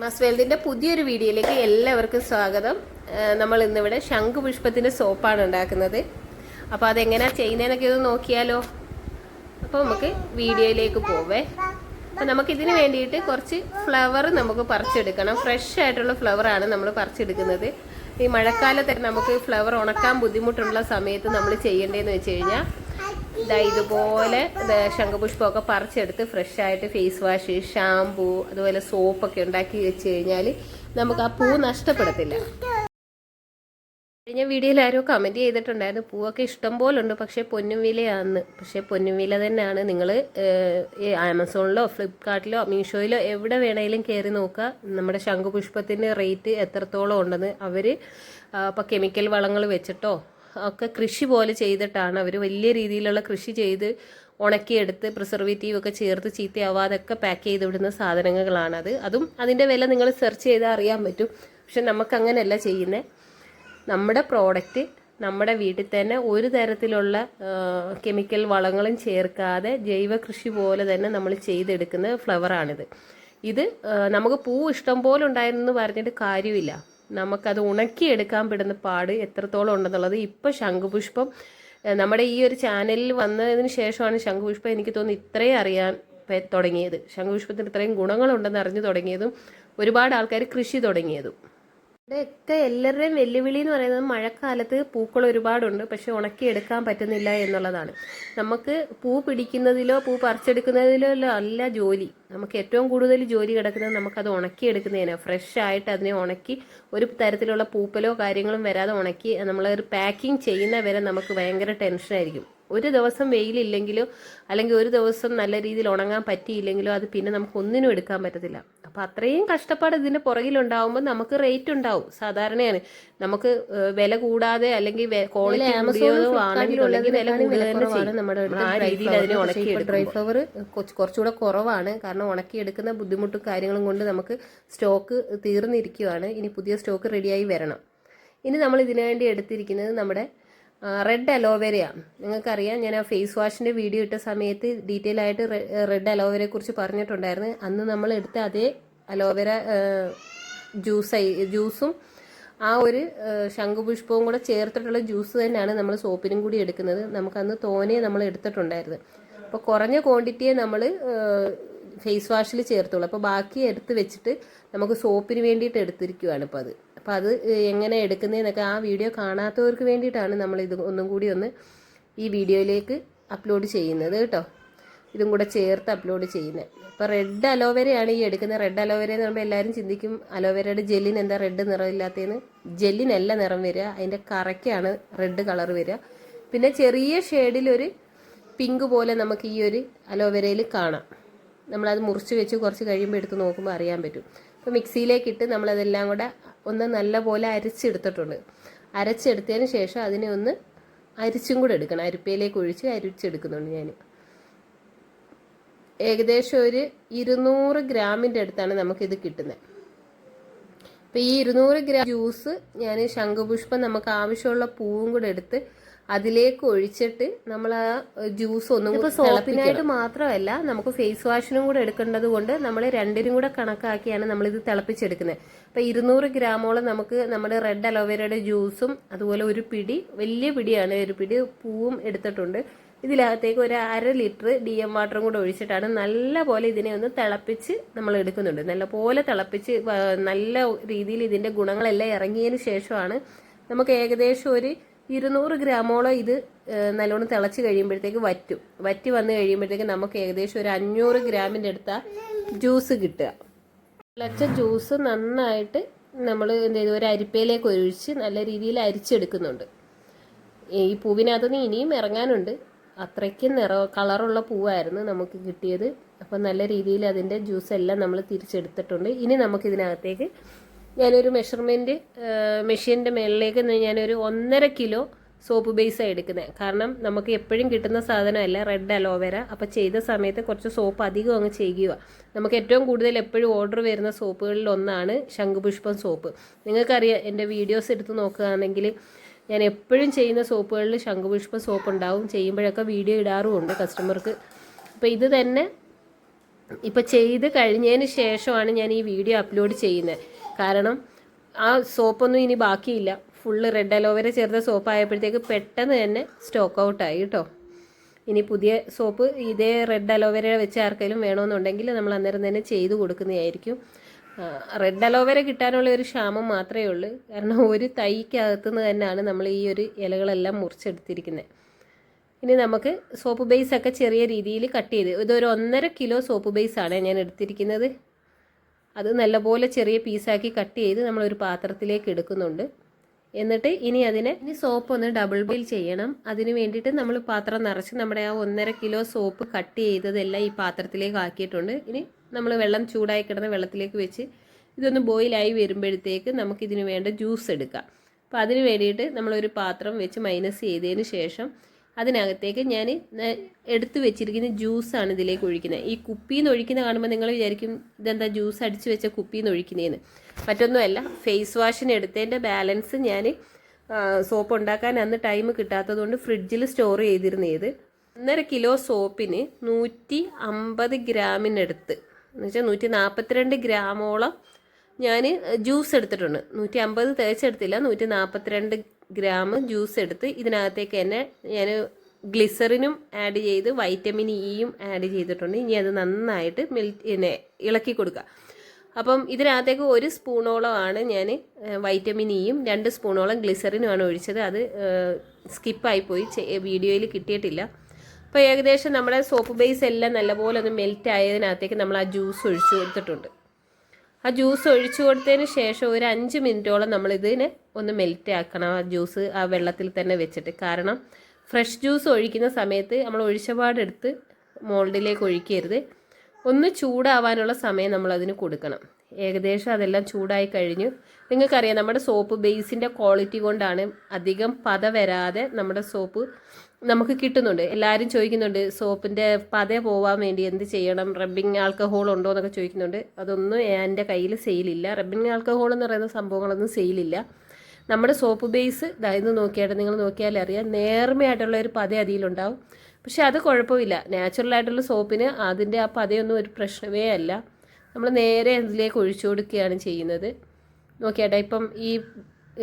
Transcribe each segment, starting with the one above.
മസ്വേൽഡിന്റെ പുതിയൊരു വീഡിയോയിലേക്ക് എല്ലാവർക്കും സ്വാഗതം. നമ്മൾ ഇന്നിവിടെ ശംഖുപുഷ്പത്തിന്റെ സോപ്പാണ് ഉണ്ടാക്കുന്നത്. അപ്പോൾ അതെങ്ങനെയാ ചെയ്യുന്നതെന്നൊക്കെ ഒന്ന് നോക്കിയാലോ? അപ്പോൾ നമുക്ക് വീഡിയോയിലേക്ക് പോവേ. അപ്പോൾ നമുക്ക് ഇതിന് വേണ്ടിയിട്ട് കുറച്ച് ഫ്ലവർ നമുക്ക് പറിച്ചെടുക്കണം. ഫ്രഷ് ആയിട്ടുള്ള ഫ്ലവർ ആണ് നമ്മൾ പറിച്ചെടുക്കുന്നത്. ഈ മഴക്കാലത്തൊക്കെ നമുക്ക് ഫ്ലവർ ഉണക്കാൻ ബുദ്ധിമുട്ടുള്ള സമയത്ത് നമ്മൾ ചെയ്യേണ്ടതെന്ന് വെച്ച് കഴിഞ്ഞാൽ ഇതാ ഇതുപോലെ ശംഖപുഷ്പമൊക്കെ പറിച്ചെടുത്ത് ഫ്രഷ് ആയിട്ട് ഫേസ് വാഷ് ഷാംപൂ അതുപോലെ സോപ്പൊക്കെ ഉണ്ടാക്കി വെച്ച് കഴിഞ്ഞാൽ നമുക്ക് ആ പൂ നഷ്ടപ്പെടത്തില്ല. കഴിഞ്ഞ വീഡിയോയിൽ ആരോ കമന്റ് ചെയ്തിട്ടുണ്ടായിരുന്നു പൂവൊക്കെ ഇഷ്ടം പോലെ ഉണ്ട് പക്ഷേ പൊന്നും വിലയാന്ന്. പക്ഷേ പൊന്നും വില തന്നെയാണ്. നിങ്ങൾ ആമസോണിലോ ഫ്ലിപ്കാർട്ടിലോ മീഷോയിലോ എവിടെ വേണമെങ്കിലും കയറി നോക്കുക. നമ്മുടെ ശംഖുപുഷ്പത്തിന്റെ റേറ്റ് എത്രത്തോളം ഉണ്ടെന്ന് അവർ ഇപ്പോൾ കെമിക്കൽ വളങ്ങൾ വെച്ചിട്ടോ ഒക്കെ കൃഷി പോലെ ചെയ്തിട്ടാണ് അവർ വലിയ രീതിയിലുള്ള കൃഷി ചെയ്ത് ഉണക്കിയെടുത്ത് പ്രിസർവേറ്റീവ് ഒക്കെ ചേർത്ത് ചീത്തയാവാതൊക്കെ പാക്ക് ചെയ്ത് വിടുന്ന സാധനങ്ങളാണത്. അതും അതിന്റെ വില നിങ്ങൾ സെർച്ച് ചെയ്താൽ അറിയാൻ പറ്റും. പക്ഷെ നമുക്ക് അങ്ങനെയല്ല ചെയ്യുന്നത് നമ്മുടെ പ്രോഡക്റ്റ് നമ്മുടെ വീട്ടിൽ തന്നെ ഒരു തരത്തിലുള്ള കെമിക്കൽ വളങ്ങളും ചേർക്കാതെ ജൈവ കൃഷി പോലെ തന്നെ നമ്മൾ ചെയ്തെടുക്കുന്ന ഫ്ലവറാണിത് ഇത് നമുക്ക് പൂ ഇഷ്ടം പോലെ ഉണ്ടായിരുന്നു പറഞ്ഞിട്ട് കാര്യമില്ല. നമുക്കത് ഉണക്കിയെടുക്കാൻ പെടുന്ന പാട് എത്രത്തോളം ഉണ്ടെന്നുള്ളത്. ഇപ്പോൾ ശംഖുപുഷ്പം നമ്മുടെ ഈ ഒരു ചാനലിൽ വന്നതിന് ശേഷമാണ് ശംഖുപുഷ്പം എനിക്ക് തോന്നുന്നു ഇത്രയും അറിയാൻ തുടങ്ങിയത്. ശംഖുപുഷ്പത്തിന് ഇത്രയും ഗുണങ്ങളുണ്ടെന്ന് അറിഞ്ഞു തുടങ്ങിയതും ഒരുപാട് ആൾക്കാർ കൃഷി തുടങ്ങിയതും. ഇവിടെയൊക്കെ എല്ലാവരുടെയും വെല്ലുവിളി എന്ന് പറയുന്നത് മഴക്കാലത്ത് പൂക്കൾ ഒരുപാടുണ്ട്. പക്ഷെ ഉണക്കിയെടുക്കാൻ പറ്റുന്നില്ല എന്നുള്ളതാണ്. നമുക്ക് പൂ പിടിക്കുന്നതിലോ പൂ പറിച്ചെടുക്കുന്നതിലോ അല്ല ജോലി. നമുക്ക് ഏറ്റവും കൂടുതൽ ജോലി കിടക്കുന്നത് നമുക്കത് ഉണക്കിയെടുക്കുന്നതിനാണ് ഫ്രഷ് ആയിട്ട് അതിനെ ഉണക്കി ഒരു തരത്തിലുള്ള പൂപ്പലോ കാര്യങ്ങളും വരാതെ ഉണക്കി നമ്മൾ ഒരു പാക്കിംഗ് ചെയ്യുന്ന വരെ നമുക്ക് ഭയങ്കര ടെൻഷനായിരിക്കും. ഒരു ദിവസം വെയിലില്ലെങ്കിലോ അല്ലെങ്കിൽ ഒരു ദിവസം നല്ല രീതിയിൽ ഉണങ്ങാൻ പറ്റിയില്ലെങ്കിലോ അത് പിന്നെ നമുക്ക് ഒന്നിനും എടുക്കാൻ പറ്റത്തില്ല. അപ്പം അത്രയും കഷ്ടപ്പാട് ഇതിന്റെ പുറകിലുണ്ടാവുമ്പോൾ നമുക്ക് റേറ്റ് ഉണ്ടാവും. സാധാരണയാണ്. നമുക്ക് വില കൂടാതെ അല്ലെങ്കിൽ ക്വാളിറ്റി കൂടിയതോ ആണെങ്കിലുണ്ടെങ്കിൽ വില കൂടുതലാണ് നമ്മുടെ ആ രീതിയിൽ അതിനെ ഉണക്കി ഡ്രൈ ഫ്ലവർ കുറച്ചുകൂടെ കുറവാണ്. കാരണം ഉണക്കി എടുക്കുന്ന ബുദ്ധിമുട്ടും കാര്യങ്ങളും കൊണ്ട് നമുക്ക് സ്റ്റോക്ക് തീർന്നിരിക്കുകയാണ് ഇനി പുതിയ സ്റ്റോക്ക് റെഡിയായി വരണം. ഇനി നമ്മൾ ഇതിനു വേണ്ടി എടുത്തിരിക്കുന്നത് നമ്മുടെ റെഡ് അലോവേരയാണ് നിങ്ങൾക്കറിയാം ഞാൻ ആ ഫേസ് വാഷിന്റെ വീഡിയോ ഇട്ട സമയത്ത് ഡീറ്റെയിൽ ആയിട്ട് റെഡ് അലോവേരയെ കുറിച്ച് പറഞ്ഞിട്ടുണ്ടായിരുന്നു. അന്ന് നമ്മൾ എടുത്ത അതേ അലോവേര ജ്യൂസ് ജ്യൂസും ആ ഒരു ശംഖുപുഷ്പവും കൂടെ ചേർത്തിട്ടുള്ള ജ്യൂസ് തന്നെയാണ് നമ്മൾ സോപ്പിനും കൂടി എടുക്കുന്നത്. നമുക്കന്ന് തോനെ നമ്മൾ എടുത്തിട്ടുണ്ടായിരുന്നു. അപ്പോൾ കുറഞ്ഞ ക്വാണ്ടിറ്റിയെ നമ്മൾ ഫേസ് വാഷിൽ ചേർത്തുള്ളൂ. അപ്പോൾ ബാക്കി എടുത്ത് വെച്ചിട്ട് നമുക്ക് സോപ്പിന് വേണ്ടിയിട്ട് എടുത്തിരിക്കുകയാണ് ഇപ്പോൾ അത് അപ്പോൾ അത് എങ്ങനെ എടുക്കുന്നതെന്നൊക്കെ ആ വീഡിയോ കാണാത്തവർക്ക് വേണ്ടിയിട്ടാണ് നമ്മൾ ഇത് ഒന്നും കൂടി ഒന്ന് ഈ വീഡിയോയിലേക്ക് അപ്ലോഡ് ചെയ്യുന്നത് കേട്ടോ. ഇതും കൂടെ ചേർത്ത് അപ്ലോഡ് ചെയ്യുന്നത്. അപ്പോൾ റെഡ് അലോവേരയാണ് ഈ എടുക്കുന്നത്. റെഡ് അലോവേര എന്ന് പറയുമ്പോൾ എല്ലാവരും ചിന്തിക്കും അലോവേരയുടെ ജെല്ലിന് എന്താ റെഡ് നിറമില്ലാത്തതെന്ന് ജെല്ലിനല്ല നിറം വരിക അതിന്റെ കറയ്ക്കാണ് റെഡ് കളർ വരിക. പിന്നെ ചെറിയ ഷെയ്ഡിലൊരു പിങ്ക് പോലെ നമുക്ക് ഈ ഒരു അലോവേരയിൽ കാണാം. നമ്മളത് മുറിച്ച് വെച്ച് കുറച്ച് കഴിയുമ്പോൾ എടുത്ത് നോക്കുമ്പോൾ അറിയാൻ പറ്റും. അപ്പോൾ മിക്സിയിലേക്കിട്ട് നമ്മളതെല്ലാം കൂടെ ഒന്ന് നല്ല പോലെ അരച്ചെടുത്തിട്ടുണ്ട്. അരച്ചെടുത്തതിന് ശേഷം അതിനെ ഒന്ന് അരിച്ചും കൂടെ എടുക്കണം. അരിപ്പയിലേക്ക് ഒഴിച്ച് അരിച്ചെടുക്കുന്നുണ്ട് ഞാൻ. ഏകദേശം ഒരു ഇരുന്നൂറ് ഗ്രാമിന്റെ അടുത്താണ് നമുക്കിത് കിട്ടുന്നത്. അപ്പോൾ ഈ ഇരുന്നൂറ് ഗ്രാം ജ്യൂസ് ഞാൻ ശംഖുപുഷ്പം നമുക്ക് ആവശ്യമുള്ള പൂവും കൂടെ എടുത്ത് അതിലേക്ക് ഒഴിച്ചിട്ട് നമ്മൾ ആ ജ്യൂസ് ഒന്നും കൂടെ സോപ്പിനായിട്ട് മാത്രമല്ല നമുക്ക് ഫേസ് വാഷിനും കൂടെ എടുക്കേണ്ടത് കൊണ്ട് നമ്മൾ രണ്ടിനും കൂടെ കണക്കാക്കിയാണ് നമ്മളിത് തിളപ്പിച്ചെടുക്കുന്നത്. അപ്പോൾ ഇരുന്നൂറ് ഗ്രാമോളം നമുക്ക് നമ്മുടെ റെഡ് അലോവേരയുടെ ജ്യൂസും അതുപോലെ ഒരു പിടി വലിയ പിടിയാണ് ഒരു പിടി പൂവും എടുത്തിട്ടുണ്ട്. ഇതിനകത്തേക്ക് ഒരു അര ലിറ്റർ ഡി എം വാട്ടറും കൂടെ ഒഴിച്ചിട്ടാണ് നല്ല പോലെ ഇതിനെ ഒന്ന് തിളപ്പിച്ച് നമ്മൾ എടുക്കുന്നുണ്ട്. നല്ല പോലെ തിളപ്പിച്ച് നല്ല രീതിയിൽ ഇതിന്റെ ഗുണങ്ങളെല്ലാം ഇറങ്ങിയതിന് ശേഷമാണ് നമുക്ക് ഏകദേശം ഒരു ഇരുന്നൂറ് ഗ്രാമോളം ഇത് നല്ലോണം തിളച്ച് കഴിയുമ്പോഴത്തേക്ക് വറ്റും. വറ്റി വന്ന് കഴിയുമ്പോഴത്തേക്ക് നമുക്ക് ഏകദേശം ഒരു അഞ്ഞൂറ് ഗ്രാമിന്റെ അടുത്ത ജ്യൂസ് കിട്ടുക. തിളച്ച ജ്യൂസ് നന്നായിട്ട് നമ്മൾ എന്ത് ചെയ്തു? ഒരു അരിപ്പയിലേക്ക് ഒഴിച്ച് നല്ല രീതിയിൽ അരിച്ചെടുക്കുന്നുണ്ട്. ഈ പൂവിനകത്ത് നിന്ന് ഇനിയും ഇറങ്ങാനുണ്ട്. അത്രയ്ക്ക് നിറ കളറുള്ള പൂവായിരുന്നു നമുക്ക് കിട്ടിയത്. അപ്പം നല്ല രീതിയിൽ അതിന്റെ ജ്യൂസ് എല്ലാം നമ്മൾ തിരിച്ചെടുത്തിട്ടുണ്ട്. ഇനി നമുക്ക് ഇതിനകത്തേക്ക് ഞാനൊരു മെഷർമെന്റ് മെഷീന്റെ മേളിലേക്ക് ഞാനൊരു ഒന്നര കിലോ സോപ്പ് ബേസാണ് എടുക്കുന്നത് കാരണം നമുക്ക് എപ്പോഴും കിട്ടുന്ന സാധനമല്ല റെഡ് അലോവേര അപ്പോൾ ചെയ്ത സമയത്ത് കുറച്ച് സോപ്പ് അധികം അങ്ങ് ചെയ്യുക. നമുക്ക് ഏറ്റവും കൂടുതൽ എപ്പോഴും ഓർഡർ വരുന്ന സോപ്പുകളിൽ ഒന്നാണ് ശംഖുപുഷ്പം സോപ്പ് നിങ്ങൾക്കറിയാം എന്റെ വീഡിയോസ് എടുത്ത് നോക്കുകയാണെങ്കിൽ ഞാൻ എപ്പോഴും ചെയ്യുന്ന സോപ്പുകളിൽ ശംഖുപുഷ്പ സോപ്പ് ഉണ്ടാവും. ചെയ്യുമ്പോഴൊക്കെ വീഡിയോ ഇടാറുമുണ്ട് കസ്റ്റമർക്ക് അപ്പോൾ ഇത് തന്നെ ഇപ്പോൾ ചെയ്ത് കഴിഞ്ഞതിന് ശേഷമാണ് ഞാൻ ഈ വീഡിയോ അപ്ലോഡ് ചെയ്യുന്നത്. കാരണം ആ സോപ്പൊന്നും ഇനി ബാക്കിയില്ല. ഫുള്ള് റെഡ് അലോവേര ചേർത്ത സോപ്പ് ആയപ്പോഴത്തേക്ക് പെട്ടെന്ന് തന്നെ സ്റ്റോക്ക് ഔട്ടായി കേട്ടോ. ഇനി പുതിയ സോപ്പ് ഇതേ റെഡ് അലോവേര വെച്ച് ആർക്കെങ്കിലും വേണമെന്നുണ്ടെങ്കിൽ നമ്മൾ അന്നേരം തന്നെ ചെയ്ത് കൊടുക്കുന്നതായിരിക്കും. റെഡ് അലോവേര കിട്ടാനുള്ള ഒരു ക്ഷാമം മാത്രമേ ഉള്ളൂ. കാരണം ഒരു തൈക്കകത്തുനിന്ന് തന്നെയാണ് നമ്മൾ ഈ ഒരു ഇലകളെല്ലാം മുറിച്ചെടുത്തിരിക്കുന്നത്. ഇനി നമുക്ക് സോപ്പ് ബേസ് ഒക്കെ ചെറിയ രീതിയിൽ കട്ട് ചെയ്ത് ഇതൊരു ഒന്നര കിലോ സോപ്പ് ബേസ് ആണ് ഞാൻ എടുത്തിരിക്കുന്നത്. അത് നല്ലപോലെ ചെറിയ പീസാക്കി കട്ട് ചെയ്ത് നമ്മളൊരു പാത്രത്തിലേക്ക് എടുക്കുന്നുണ്ട്. എന്നിട്ട് ഇനി അതിനെ ഇനി സോപ്പ് ഒന്ന് ഡബിൾ ബോയിൽ ചെയ്യണം. അതിന് വേണ്ടിയിട്ട് നമ്മൾ പാത്രം നിറച്ച് നമ്മുടെ ആ ഒന്നര കിലോ സോപ്പ് കട്ട് ചെയ്തതെല്ലാം ഈ പാത്രത്തിലേക്ക് ആക്കിയിട്ടുണ്ട്. ഇനി നമ്മൾ വെള്ളം ചൂടായി കിടന്ന വെള്ളത്തിലേക്ക് വെച്ച് ഇതൊന്ന് ബോയിലായി വരുമ്പോഴത്തേക്ക് നമുക്കിതിന് വേണ്ട ജ്യൂസ് എടുക്കാം. അപ്പോൾ അതിന് വേണ്ടിയിട്ട് നമ്മളൊരു പാത്രം വെച്ച് മൈനസ് ചെയ്തതിന് ശേഷം അതിനകത്തേക്ക് ഞാൻ എടുത്തു വെച്ചിരിക്കുന്ന ജ്യൂസാണ് ഇതിലേക്ക് ഒഴിക്കുന്നത്. ഈ കുപ്പിയിൽ നിന്ന് ഒഴിക്കുന്ന കാണുമ്പോൾ നിങ്ങൾ വിചാരിക്കും ഇതെന്താ ജ്യൂസ് അടിച്ചു വെച്ച കുപ്പിയിൽ നിന്ന് ഒഴിക്കുന്നതെന്ന് മറ്റൊന്നുമല്ല ഫേസ് വാഷിന് എടുത്തതിന്റെ ബാലൻസ് ഞാൻ സോപ്പ് ഉണ്ടാക്കാൻ അന്ന് ടൈം കിട്ടാത്തതുകൊണ്ട് ഫ്രിഡ്ജിൽ സ്റ്റോർ ചെയ്തിരുന്നത്. ഒന്നര കിലോ സോപ്പിന് നൂറ്റി അമ്പത് ഗ്രാമിനടുത്ത്. എന്ന് വെച്ചാൽ നൂറ്റി നാൽപ്പത്തിരണ്ട് ഗ്രാമോളം ഞാൻ ജ്യൂസ് എടുത്തിട്ടുണ്ട്. നൂറ്റി അമ്പത് തേച്ചെടുത്തില്ല നൂറ്റി നാൽപ്പത്തിരണ്ട് ഗ്രാം ജ്യൂസ് എടുത്ത് ഇതിനകത്തേക്ക് തന്നെ ഞാൻ ഗ്ലിസറിനും ആഡ് ചെയ്ത് വൈറ്റമിൻ ഇയും ആഡ് ചെയ്തിട്ടുണ്ട്. ഇനി അത് നന്നായിട്ട് മെൽറ്റ് പിന്നെ ഇളക്കി കൊടുക്കുക. അപ്പം ഇതിനകത്തേക്ക് ഒരു സ്പൂണോളമാണ് ഞാൻ വൈറ്റമിൻ ഇയും രണ്ട് സ്പൂണോളം ഗ്ലിസറിനുമാണ് ഒഴിച്ചത്. അത് സ്കിപ്പായിപ്പോയി വീഡിയോയിൽ കിട്ടിയിട്ടില്ല. അപ്പോൾ ഏകദേശം നമ്മുടെ സോപ്പ് ബേസ് എല്ലാം നല്ലപോലെ ഒന്ന് മെൽറ്റ് ആയതിനകത്തേക്ക് നമ്മൾ ആ ജ്യൂസ് ഒഴിച്ചു കൊടുത്തിട്ടുണ്ട്. ആ ജ്യൂസ് ഒഴിച്ചു കൊടുത്തതിന് ശേഷം ഒരു അഞ്ച് മിനിറ്റോളം നമ്മൾ ഇതിനെ ഒന്ന് മെൽറ്റ് ആക്കണം ആ ജ്യൂസ് ആ വെള്ളത്തിൽ തന്നെ വെച്ചിട്ട്. കാരണം ഫ്രഷ് ജ്യൂസ് ഒഴിക്കുന്ന സമയത്ത് നമ്മൾ ഒഴിച്ചപാടെടുത്ത് മോൾഡിലേക്ക് ഒഴിക്കരുത്. ഒന്ന് ചൂടാവാനുള്ള സമയം നമ്മൾ അതിന് കൊടുക്കണം. ഏകദേശം അതെല്ലാം ചൂടായി കഴിഞ്ഞു. നിങ്ങൾക്കറിയാം നമ്മുടെ സോപ്പ് ബേസിന്റെ ക്വാളിറ്റി കൊണ്ടാണ് അധികം പത വരാതെ നമ്മുടെ സോപ്പ് നമുക്ക് കിട്ടുന്നുണ്ട്. എല്ലാവരും ചോദിക്കുന്നുണ്ട് സോപ്പിന്റെ പതേ പോവാൻ വേണ്ടി എന്ത് ചെയ്യണം? റബ്ബിങ് ആൽക്കഹോൾ ഉണ്ടോ? എന്നൊക്കെ ചോദിക്കുന്നുണ്ട്. അതൊന്നും എന്റെ കയ്യിൽ സെയിലില്ല റബ്ബിങ് ആൽക്കഹോൾ എന്ന് പറയുന്ന സംഭവങ്ങളൊന്നും സെയിലില്ല നമ്മുടെ സോപ്പ് ബേസ് ഇതായത് നോക്കിയായിട്ട് നിങ്ങൾ നോക്കിയാൽ അറിയാം നേർമയായിട്ടുള്ള ഒരു പത അതിലുണ്ടാവും. പക്ഷേ അത് കുഴപ്പമില്ല. നാച്ചുറലായിട്ടുള്ള സോപ്പിന് അതിന്റെ ആ പതയൊന്നും ഒരു പ്രശ്നമേ അല്ല. നമ്മൾ നേരെ അതിലേക്ക് ഒഴിച്ചു കൊടുക്കുകയാണ് ചെയ്യുന്നത്. നോക്കിയാട്ടെ ഇപ്പം ഈ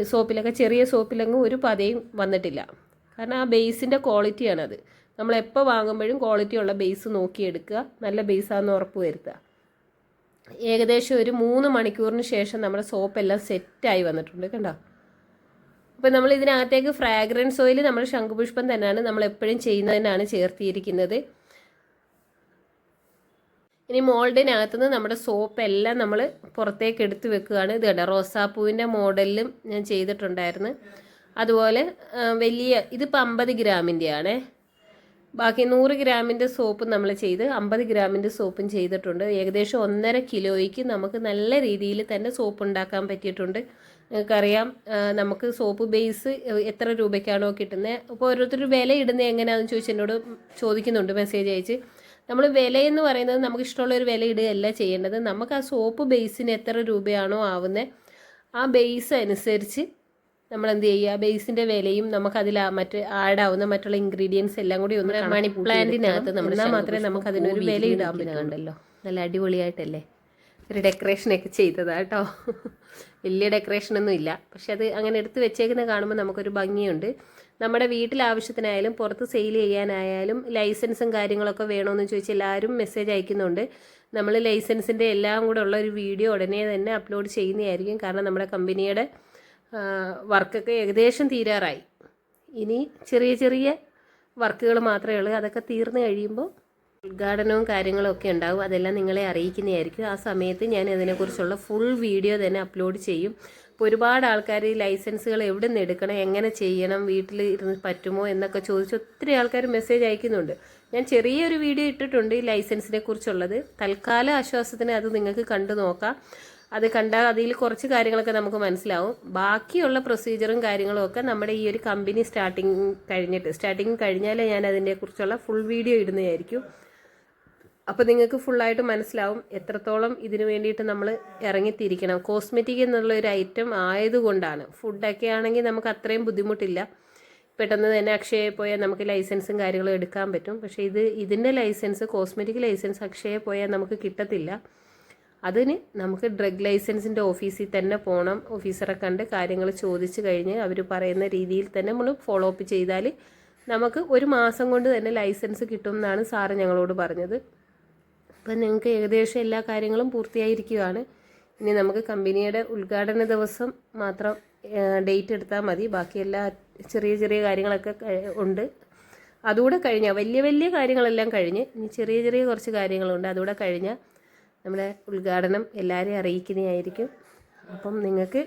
സോപ്പിലൊക്കെ ചെറിയ സോപ്പിലങ്ങ് ഒരു പതയും വന്നിട്ടില്ല. കാരണം ആ ബേസിന്റെ ക്വാളിറ്റിയാണത് നമ്മൾ എപ്പോൾ വാങ്ങുമ്പോഴും ക്വാളിറ്റി ഉള്ള ബേസ് നോക്കിയെടുക്കുക. നല്ല ബേസാണെന്ന് ഉറപ്പ് വരുത്തുക. ഏകദേശം ഒരു മൂന്ന് മണിക്കൂറിന് ശേഷം നമ്മുടെ സോപ്പ് എല്ലാം സെറ്റായി വന്നിട്ടുണ്ട് കണ്ടോ? അപ്പോൾ നമ്മൾ ഇതിനകത്തേക്ക് ഫ്രാഗ്രൻസ് ഓയിൽ നമ്മൾ ശംഖുപുഷ്പം തന്നെയാണ് നമ്മൾ എപ്പോഴും ചെയ്യുന്നതിനാണ് ചേർത്തിയിരിക്കുന്നത്. ഇനി മോൾഡിനകത്തുനിന്ന് നമ്മുടെ സോപ്പ് എല്ലാം നമ്മൾ പുറത്തേക്ക് എടുത്ത് വെക്കുകയാണ്. ഇത് കേട്ടോ റോസാപ്പൂവിന്റെ മോഡലിലും ഞാൻ ചെയ്തിട്ടുണ്ടായിരുന്നു. അതുപോലെ വലിയ ഇതിപ്പോൾ അമ്പത് ഗ്രാമിന്റെയാണേ ബാക്കി നൂറ് ഗ്രാമിന്റെ സോപ്പ് നമ്മൾ ചെയ്ത് അമ്പത് ഗ്രാമിന്റെ സോപ്പും ചെയ്തിട്ടുണ്ട്. ഏകദേശം ഒന്നര കിലോയ്ക്ക് നമുക്ക് നല്ല രീതിയിൽ തന്നെ സോപ്പ് ഉണ്ടാക്കാൻ പറ്റിയിട്ടുണ്ട്. നിങ്ങൾക്കറിയാം നമുക്ക് സോപ്പ് ബേസ് എത്ര രൂപയ്ക്കാണോ കിട്ടുന്നത് അപ്പോൾ ഓരോരുത്തർ വില ഇടുന്നത് എങ്ങനെയാണെന്ന് ചോദിച്ച് എന്നോട് ചോദിക്കുന്നുണ്ട് മെസ്സേജ് അയച്ച്. നമ്മൾ വിലയെന്ന് പറയുന്നത് നമുക്ക് ഇഷ്ടമുള്ള ഒരു വില ഇടുകയല്ല ചെയ്യേണ്ടത്. നമുക്ക് ആ സോപ്പ് ബേസിന് എത്ര രൂപയാണോ ആവുന്നത് ആ ബേസ് അനുസരിച്ച് നമ്മൾ എന്ത് ചെയ്യുക? ബേസിന്റെ വിലയും നമുക്ക് അതിൽ മറ്റ് ആഡ് ആവുന്ന മറ്റുള്ള ഇൻഗ്രീഡിയൻസ് എല്ലാം കൂടി ഒന്ന് മണി പ്ലാന്റിനകത്ത് നമ്മൾ മാത്രമേ നമുക്ക് അതിനൊരു വില ഇടാൻ പറ്റുന്നുണ്ടല്ലോ. നല്ല അടിപൊളിയായിട്ടല്ലേ? ഒരു ഡെക്കറേഷനൊക്കെ ചെയ്തതാ കേട്ടോ. വലിയ ഡെക്കറേഷനൊന്നും ഇല്ല. പക്ഷെ അത് അങ്ങനെ എടുത്ത് വെച്ചേക്കുന്ന കാണുമ്പോൾ നമുക്കൊരു ഭംഗിയുണ്ട്. നമ്മുടെ വീട്ടിൽ ആവശ്യത്തിനായാലും പുറത്ത് സെയിൽ ചെയ്യാനായാലും ലൈസൻസും കാര്യങ്ങളൊക്കെ വേണമെന്ന് ചോദിച്ച് എല്ലാവരും മെസ്സേജ് അയക്കുന്നുണ്ട്. നമ്മൾ ലൈസൻസിന്റെ എല്ലാം കൂടെ ഉള്ള ഒരു വീഡിയോ ഉടനെ തന്നെ അപ്ലോഡ് ചെയ്യുന്നതായിരിക്കും. കാരണം നമ്മുടെ കമ്പനിയുടെ വർക്കൊക്കെ ഏകദേശം തീരാറായി. ഇനി ചെറിയ ചെറിയ വർക്കുകൾ മാത്രമേ ഉള്ളൂ. അതൊക്കെ തീർന്നു കഴിയുമ്പോൾ ഉദ്ഘാടനവും കാര്യങ്ങളും ഒക്കെ ഉണ്ടാവും. അതെല്ലാം നിങ്ങളെ അറിയിക്കുന്നതായിരിക്കും. ആ സമയത്ത് ഞാൻ അതിനെക്കുറിച്ചുള്ള ഫുൾ വീഡിയോ തന്നെ അപ്ലോഡ് ചെയ്യും. അപ്പോൾ ഒരുപാട് ആൾക്കാർ ഈ ലൈസൻസുകൾ എവിടെ നിന്ന് എടുക്കണം എങ്ങനെ ചെയ്യണം വീട്ടിൽ ഇരുന്ന് പറ്റുമോ എന്നൊക്കെ ചോദിച്ച് ഒത്തിരി ആൾക്കാർ മെസ്സേജ് അയക്കുന്നുണ്ട്. ഞാൻ ചെറിയൊരു വീഡിയോ ഇട്ടിട്ടുണ്ട് ഈ ലൈസൻസിനെ കുറിച്ചുള്ളത്. തൽക്കാല ആശ്വാസത്തിന് അത് നിങ്ങൾക്ക് കണ്ടു നോക്കാം. അത് കണ്ടാൽ അതിൽ കുറച്ച് കാര്യങ്ങളൊക്കെ നമുക്ക് മനസ്സിലാവും. ബാക്കിയുള്ള പ്രൊസീജിയറും കാര്യങ്ങളും ഒക്കെ നമ്മുടെ ഈ ഒരു കമ്പനി സ്റ്റാർട്ടിങ് കഴിഞ്ഞിട്ട് സ്റ്റാർട്ടിങ് കഴിഞ്ഞാലേ ഞാൻ അതിനെക്കുറിച്ചുള്ള ഫുൾ വീഡിയോ ഇടുന്നതായിരിക്കും. അപ്പോൾ നിങ്ങൾക്ക് ഫുള്ളായിട്ട് മനസ്സിലാവും എത്രത്തോളം ഇതിനു വേണ്ടിയിട്ട് നമ്മൾ ഇറങ്ങിത്തിരിക്കണം. കോസ്മെറ്റിക് എന്നുള്ള ഒരു ഐറ്റം ആയതുകൊണ്ടാണ്. ഫുഡൊക്കെ ആണെങ്കിൽ നമുക്ക് അത്രയും ബുദ്ധിമുട്ടില്ല. പെട്ടെന്ന് തന്നെ അക്ഷയയിൽ പോയാൽ നമുക്ക് ലൈസൻസും കാര്യങ്ങളും എടുക്കാൻ പറ്റും. പക്ഷേ ഇത് ഇതിന്റെ ലൈസൻസ് കോസ്മെറ്റിക് ലൈസൻസ് അക്ഷയയിൽ പോയാൽ നമുക്ക് കിട്ടത്തില്ല. അതിന് നമുക്ക് ഡ്രഗ് ലൈസൻസിന്റെ ഓഫീസിൽ തന്നെ പോകണം ഓഫീസറെ കണ്ട് കാര്യങ്ങൾ ചോദിച്ച് കഴിഞ്ഞ് അവർ പറയുന്ന രീതിയിൽ തന്നെ നമ്മൾ ഫോളോ അപ്പ് ചെയ്താൽ നമുക്ക് ഒരു മാസം കൊണ്ട് തന്നെ ലൈസൻസ് കിട്ടും എന്നാണ് സാറ് ഞങ്ങളോട് പറഞ്ഞത്. അപ്പം നിങ്ങൾക്ക് ഏകദേശം എല്ലാ കാര്യങ്ങളും പൂർത്തിയായിരിക്കുകയാണ് ഇനി നമുക്ക് കമ്പനിയുടെ ഉദ്ഘാടന ദിവസം മാത്രം ഡേറ്റ് എടുത്താൽ മതി. ബാക്കി എല്ലാ ചെറിയ ചെറിയ കാര്യങ്ങളൊക്കെ ഉണ്ട്. അതുകൂടെ കഴിഞ്ഞാൽ വലിയ വലിയ കാര്യങ്ങളെല്ലാം കഴിഞ്ഞ് ഇനി ചെറിയ ചെറിയ കുറച്ച് കാര്യങ്ങളുണ്ട്. അതുകൂടെ കഴിഞ്ഞാൽ നമ്മുടെ ഉദ്ഘാടനം എല്ലാവരെയും അറിയിക്കുന്നതായിരിക്കും. അപ്പം നിങ്ങൾക്ക്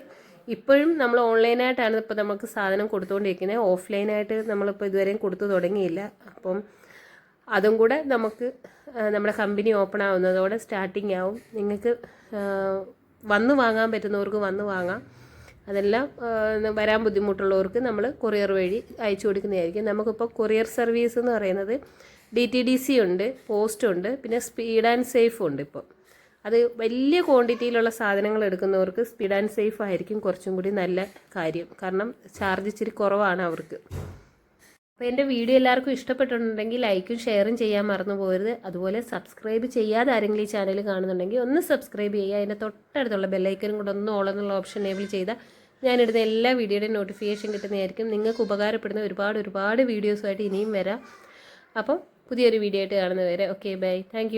ഇപ്പോഴും നമ്മൾ ഓൺലൈനായിട്ടാണ് ഇപ്പോൾ നമുക്ക് സാധനം കൊടുത്തുകൊണ്ടിരിക്കുന്നത്. ഓഫ്ലൈനായിട്ട് നമ്മളിപ്പോൾ ഇതുവരെയും കൊടുത്തു തുടങ്ങിയില്ല. അപ്പം അതും കൂടെ നമുക്ക് നമ്മുടെ കമ്പനി ഓപ്പൺ ആവുന്നതോടെ സ്റ്റാർട്ടിങ് ആവും. നിങ്ങൾക്ക് വന്ന് വാങ്ങാൻ പറ്റുന്നവർക്ക് വന്ന് വാങ്ങാം. അതെല്ലാം വരാൻ ബുദ്ധിമുട്ടുള്ളവർക്ക് നമ്മൾ കൊറിയർ വഴി അയച്ചു കൊടുക്കുന്നതായിരിക്കും. നമുക്കിപ്പോൾ കൊറിയർ സർവീസ് എന്ന് പറയുന്നത് ഡി ടി ഡി സി ഉണ്ട് പോസ്റ്റ് ഉണ്ട് പിന്നെ സ്പീഡ് ആൻഡ് സേഫ് ഉണ്ട് ഇപ്പോൾ അത് വലിയ ക്വാണ്ടിറ്റിയിലുള്ള സാധനങ്ങൾ എടുക്കുന്നവർക്ക് സ്പീഡ് ആൻഡ് സേഫ് ആയിരിക്കും കുറച്ചും കൂടി നല്ല കാര്യം. കാരണം ചാർജ് ഇച്ചിരി കുറവാണ് അവർക്ക്. അപ്പോൾ എന്റെ വീഡിയോ എല്ലാവർക്കും ഇഷ്ടപ്പെട്ടിട്ടുണ്ടെങ്കിൽ ലൈക്കും ഷെയറും ചെയ്യാൻ മറന്നു പോകരുത്. അതുപോലെ സബ്സ്ക്രൈബ് ചെയ്യാതെ ആരെങ്കിലും ഈ ചാനൽ കാണുന്നുണ്ടെങ്കിൽ ഒന്ന് സബ്സ്ക്രൈബ് ചെയ്യുക. അതിന്റെ തൊട്ടടുത്തുള്ള ബെല്ലൈക്കനും കൂടെ ഒന്ന് ഓളെന്നുള്ള ഓപ്ഷൻ എനേബിൾ ചെയ്താൽ ഞാനിടുന്ന എല്ലാ വീഡിയോയുടെയും നോട്ടിഫിക്കേഷൻ കിട്ടുന്നതായിരിക്കും. നിങ്ങൾക്ക് ഉപകാരപ്പെടുന്ന ഒരുപാട് ഒരുപാട് വീഡിയോസുമായിട്ട് ഇനിയും വരാം. അപ്പം പുതിയൊരു വീഡിയോ ആയിട്ട് കാണുന്നവരെ ഓക്കെ ബൈ താങ്ക്